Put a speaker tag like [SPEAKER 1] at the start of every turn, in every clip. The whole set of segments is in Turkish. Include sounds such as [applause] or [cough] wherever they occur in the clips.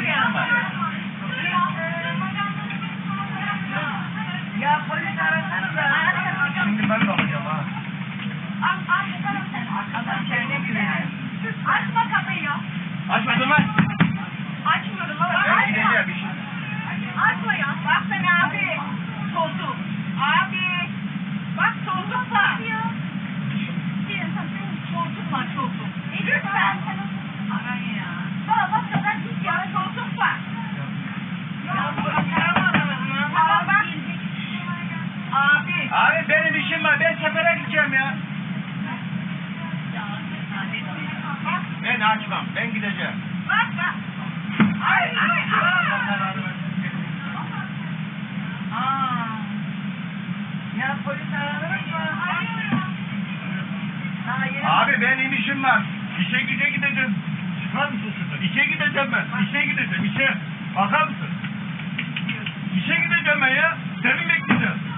[SPEAKER 1] 是这。Var.
[SPEAKER 2] İşe güce gideceğim. Çıkar mısın şuradan? İşe gideceğim ben. İşe gideceğim. İşe. Bakar mısın? İşe gideceğim ben ya. Seni bekleyeceğim.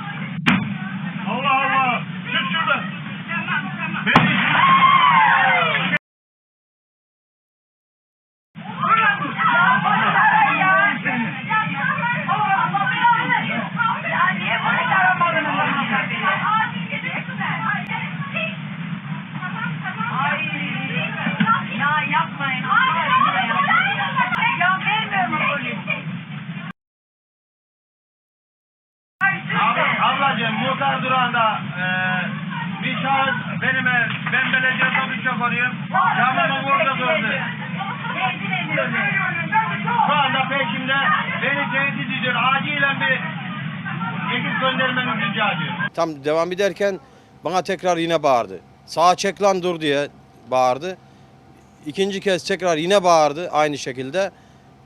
[SPEAKER 2] Muhtar durağında eee bir şahıs benim ev, ben belediye otobüs şoförüyüm. Camımı burada gördü. Şu anda peşimde beni tehdit ediyor. Acilen bir ekip göndermeni rica ediyorum.
[SPEAKER 3] Tam devam ederken bana tekrar yine bağırdı. Sağa çek lan dur diye bağırdı. İkinci kez tekrar yine bağırdı aynı şekilde.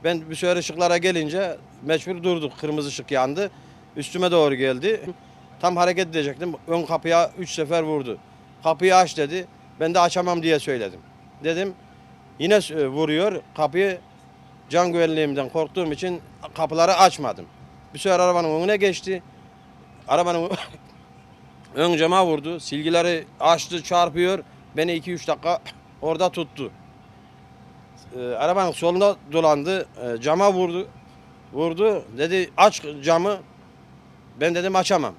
[SPEAKER 3] Ben bir süre ışıklara gelince mecbur durduk. Kırmızı ışık yandı. Üstüme doğru geldi. Tam hareket edecektim. Ön kapıya üç sefer vurdu. Kapıyı aç dedi. Ben de açamam diye söyledim. Dedim yine e, vuruyor. Kapıyı can güvenliğimden korktuğum için kapıları açmadım. Bir süre arabanın önüne geçti. Arabanın [laughs] ön cama vurdu. Silgileri açtı çarpıyor. Beni 2-3 dakika [coughs] orada tuttu. Ee, arabanın soluna dolandı. e, cama vurdu. Vurdu. Dedi aç camı. Ben dedim açamam.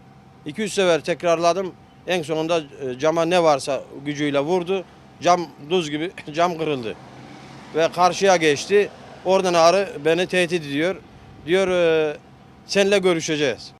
[SPEAKER 3] 2-3 sefer tekrarladım. En sonunda e, cama ne varsa gücüyle vurdu. Cam duz gibi [laughs] cam kırıldı. Ve karşıya geçti. Oradan ağrı beni tehdit ediyor. Diyor e, seninle görüşeceğiz.